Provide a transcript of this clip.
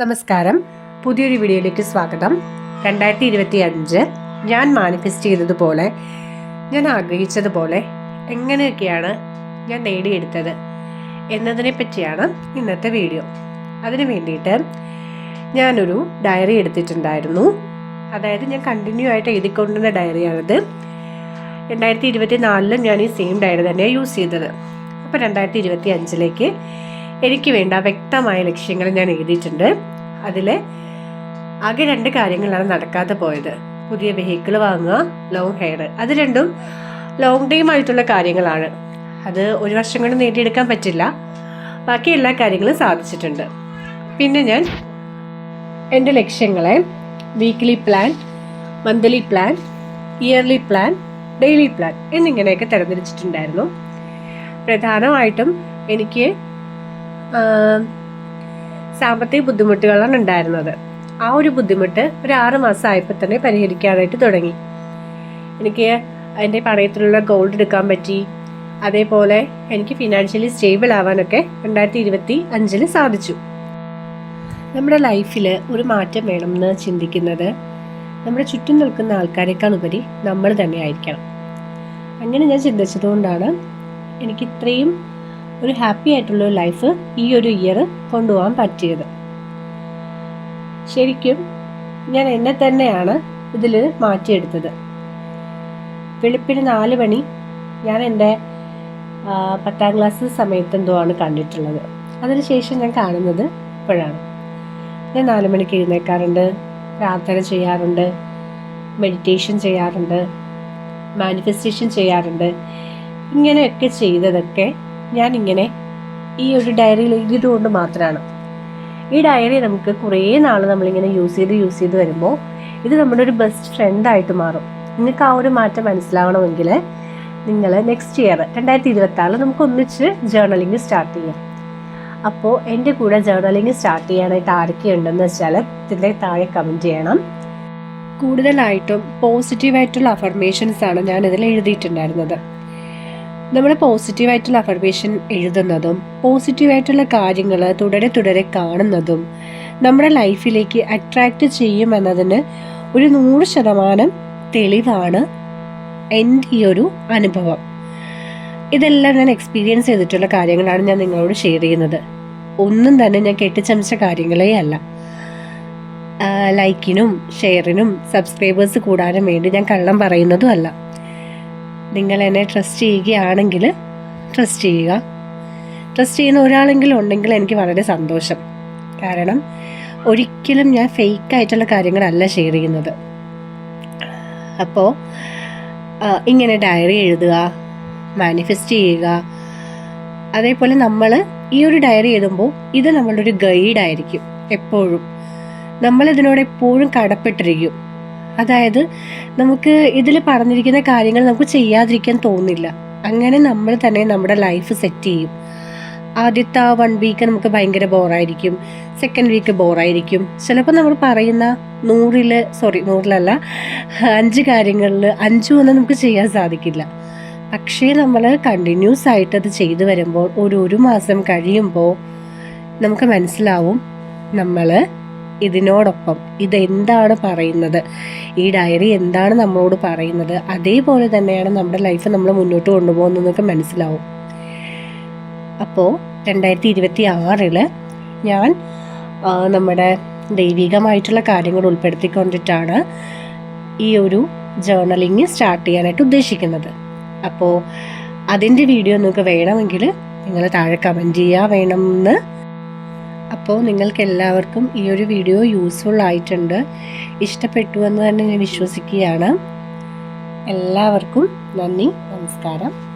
നമസ്കാരം. പുതിയൊരു വീഡിയോയിലേക്ക് സ്വാഗതം. രണ്ടായിരത്തി ഇരുപത്തി അഞ്ച് ഞാൻ മാനിഫെസ്റ്റ് ചെയ്തതുപോലെ ഞാൻ ആഗ്രഹിച്ചതുപോലെ എങ്ങനെയൊക്കെയാണ് ഞാൻ നേടിയെടുത്തത് എന്നതിനെ പറ്റിയാണ് ഇന്നത്തെ വീഡിയോ. അതിന് വേണ്ടിയിട്ട് ഞാനൊരു ഡയറി എടുത്തിട്ടുണ്ടായിരുന്നു. അതായത് ഞാൻ കണ്ടിന്യൂ ആയിട്ട് എഴുതിക്കൊണ്ടിരുന്ന ഡയറിയാണിത്. രണ്ടായിരത്തി ഇരുപത്തി നാലിലും ഞാൻ ഈ സെയിം ഡയറി തന്നെയാണ് യൂസ് ചെയ്തത്. അപ്പോൾ രണ്ടായിരത്തി ഇരുപത്തി അഞ്ചിലേക്ക് എനിക്ക് വേണ്ട വ്യക്തമായ ലക്ഷ്യങ്ങൾ ഞാൻ എഴുതിയിട്ടുണ്ട്. അതിൽ ആകെ രണ്ട് കാര്യങ്ങളാണ് നടക്കാതെ പോയത്. പുതിയ വെഹിക്കിൾ വാങ്ങുക ലോങ് ഹെയർ അത് രണ്ടും ലോങ് ടൈം ആയിട്ടുള്ള കാര്യങ്ങളാണ്. അത് ഒരു വർഷം കൊണ്ട് നേടിയെടുക്കാൻ പറ്റില്ല. ബാക്കി എല്ലാ കാര്യങ്ങളും സാധിച്ചിട്ടുണ്ട്. പിന്നെ ഞാൻ എന്റെ ലക്ഷ്യങ്ങളെ weekly plan monthly plan yearly plan daily plan എന്നിങ്ങനെയൊക്കെ തിരഞ്ഞെടുത്തിട്ടുണ്ടായിരുന്നു. പ്രധാനമായിട്ടും എനിക്ക് സാമ്പത്തിക ബുദ്ധിമുട്ടുകളാണ് ഉണ്ടായിരുന്നത്. ആ ഒരു ബുദ്ധിമുട്ട് ഒരു ആറ് മാസം ആയപ്പോൾ തന്നെ പരിഹരിക്കാനായിട്ട് തുടങ്ങി. എനിക്ക് എന്റെ പണയത്തിലുള്ള ഗോൾഡ് എടുക്കാൻ പറ്റി. അതേപോലെ എനിക്ക് ഫിനാൻഷ്യലി സ്റ്റേബിൾ ആവാനൊക്കെ രണ്ടായിരത്തി ഇരുപത്തി അഞ്ചിൽ സാധിച്ചു. നമ്മുടെ ലൈഫിൽ ഒരു മാറ്റം വേണമെന്ന് ചിന്തിക്കുന്നത് നമ്മുടെ ചുറ്റും നിൽക്കുന്ന ആൾക്കാരെക്കാൾ ഉപരി നമ്മൾ തന്നെ ആയിരിക്കണം. അങ്ങനെ ഞാൻ ചിന്തിച്ചതുകൊണ്ടാണ് എനിക്ക് ഇത്രയും ഒരു ഹാപ്പി ആയിട്ടുള്ള ലൈഫ് ഈ ഒരു ഇയർ കൊണ്ടുപോകാൻ പറ്റിയത്. ശരിക്കും ഞാൻ എന്നെ തന്നെയാണ് ഇതിൽ മാറ്റിയെടുത്തത്. വെളുപ്പിന് നാല് മണി ഞാൻ എന്റെ പത്താം ക്ലാസ് സമയത്ത് എന്തോ ആണ് കണ്ടിട്ടുള്ളത്. അതിനുശേഷം ഞാൻ കാണുന്നത് ഇപ്പോഴാണ്. ഞാൻ നാല് മണിക്ക് എഴുന്നേൽക്കാറുണ്ട് പ്രാർത്ഥന ചെയ്യാറുണ്ട് മെഡിറ്റേഷൻ ചെയ്യാറുണ്ട് മാനിഫെസ്റ്റേഷൻ ചെയ്യാറുണ്ട് ഇങ്ങനെയൊക്കെ ചെയ്തതൊക്കെ ഞാനിങ്ങനെ ഈ ഒരു ഡയറിയിൽ എഴുതിയതുകൊണ്ട് മാത്രമാണ് ഈ ഡയറി നമുക്ക് കുറേ നാൾ നമ്മളിങ്ങനെ യൂസ് ചെയ്ത് യൂസ് ചെയ്ത് വരുമ്പോൾ ഇത് നമ്മുടെ ഒരു ബെസ്റ്റ് ഫ്രണ്ടായിട്ട് മാറും. നിങ്ങൾക്ക് ആ ഒരു മാറ്റം മനസ്സിലാവണമെങ്കിൽ നിങ്ങൾ നെക്സ്റ്റ് ഇയർ രണ്ടായിരത്തി ഇരുപത്തി ആറിൽ നമുക്ക് ഒന്നിച്ച് ജേർണലിംഗ് സ്റ്റാർട്ട് ചെയ്യാം. അപ്പോൾ എന്റെ കൂടെ ജേർണലിംഗ് സ്റ്റാർട്ട് ചെയ്യാനായിട്ട് ആരൊക്കെയുണ്ടെന്ന് വെച്ചാൽ ഇതിന്റെ താഴെ കമന്റ് ചെയ്യണം. കൂടുതലായിട്ടും പോസിറ്റീവായിട്ടുള്ള അഫർമേഷൻസ് ആണ് ഞാൻ ഇതിൽ എഴുതിയിട്ടുണ്ടായിരുന്നത്. നമ്മൾ പോസിറ്റീവായിട്ടുള്ള അഫർമേഷൻ എഴുതുന്നതും പോസിറ്റീവായിട്ടുള്ള കാര്യങ്ങൾ തുടരെ തുടരെ കാണുന്നതും നമ്മുടെ ലൈഫിലേക്ക് അട്രാക്റ്റ് ചെയ്യുമെന്നതിന് ഒരു നൂറ് ശതമാനം തെളിവാണ് എന്റെ ഈ ഒരു അനുഭവം. ഇതെല്ലാം ഞാൻ എക്സ്പീരിയൻസ് ചെയ്തിട്ടുള്ള കാര്യങ്ങളാണ് ഞാൻ നിങ്ങളോട് ഷെയർ ചെയ്യുന്നത്. ഒന്നും തന്നെ ഞാൻ കെട്ടിച്ചമച്ച കാര്യങ്ങളേ അല്ല. ലൈക്കിനും ഷെയറിനും സബ്സ്ക്രൈബേഴ്സ് കൂടാനും വേണ്ടി ഞാൻ കള്ളം പറയുന്നതും അല്ല. നിങ്ങൾ എന്നെ ട്രസ്റ്റ് ചെയ്യുകയാണെങ്കിൽ ട്രസ്റ്റ് ചെയ്യുക. ട്രസ്റ്റ് ചെയ്യുന്ന ഒരാളെങ്കിലും ഉണ്ടെങ്കിൽ എനിക്ക് വളരെ സന്തോഷം. കാരണം ഒരിക്കലും ഞാൻ ഫേക്കായിട്ടുള്ള കാര്യങ്ങളല്ല ഷെയർ ചെയ്യുന്നത്. അപ്പോൾ ഇങ്ങനെ ഡയറി എഴുതുക മാനിഫെസ്റ്റ് ചെയ്യുക. അതേപോലെ നമ്മൾ ഈ ഒരു ഡയറി എഴുതുമ്പോൾ ഇത് നമ്മളുടെ ഒരു ഗൈഡായിരിക്കും എപ്പോഴും. നമ്മളിതിനോട് എപ്പോഴും കടപ്പെട്ടിരിക്കും. അതായത് നമുക്ക് ഇതിൽ പറഞ്ഞിരിക്കുന്ന കാര്യങ്ങൾ നമുക്ക് ചെയ്യാതിരിക്കാൻ തോന്നില്ല അങ്ങനെ നമ്മൾ തന്നെ നമ്മുടെ ലൈഫ് സെറ്റ് ചെയ്യും. ആദ്യത്തെ ആ വൺ വീക്ക് നമുക്ക് ഭയങ്കര ബോറായിരിക്കും സെക്കൻഡ് വീക്ക് ബോറായിരിക്കും ചിലപ്പോൾ നമ്മൾ പറയുന്ന നൂറിൽ സോറി നൂറിലല്ല അഞ്ച് കാര്യങ്ങളിൽ അഞ്ചു ഒന്നും നമുക്ക് ചെയ്യാൻ സാധിക്കില്ല. പക്ഷേ നമ്മൾ കണ്ടിന്യൂസ് ആയിട്ട് അത് ചെയ്തു വരുമ്പോൾ ഒരു ഒരു മാസം കഴിയുമ്പോൾ നമുക്ക് മനസ്സിലാവും നമ്മൾ ഇതിനോടൊപ്പം ഇതെന്താണ് പറയുന്നത്? ഈ ഡയറി എന്താണ് നമ്മളോട് പറയുന്നത്? അതേപോലെ തന്നെയാണ് നമ്മുടെ ലൈഫ് നമ്മൾ മുന്നോട്ട് കൊണ്ടുപോകുന്നതെന്നൊക്കെ മനസ്സിലാവും. അപ്പോൾ രണ്ടായിരത്തി ഇരുപത്തി ആറിൽ ഞാൻ നമ്മുടെ ദൈവികമായിട്ടുള്ള കാര്യങ്ങൾ ഉൾപ്പെടുത്തിക്കൊണ്ടിട്ടാണ് ഈ ഒരു ജേർണലിങ് സ്റ്റാർട്ട് ചെയ്യാനായിട്ട് ഉദ്ദേശിക്കുന്നത്. അപ്പോൾ അതിന്റെ വീഡിയോ നിങ്ങൾക്ക് വേണമെങ്കിൽ നിങ്ങൾ താഴെ കമന്റ് ചെയ്യുക വേണമെന്ന് അപ്പോൾ നിങ്ങൾക്ക് എല്ലാവർക്കും ഈ ഒരു വീഡിയോ യൂസ്ഫുൾ ആയിട്ടുണ്ട്. ഇഷ്ടപ്പെട്ടു എന്ന് തന്നെ ഞാൻ വിശ്വസിക്കുകയാണ്. എല്ലാവർക്കും നന്ദി നമസ്കാരം.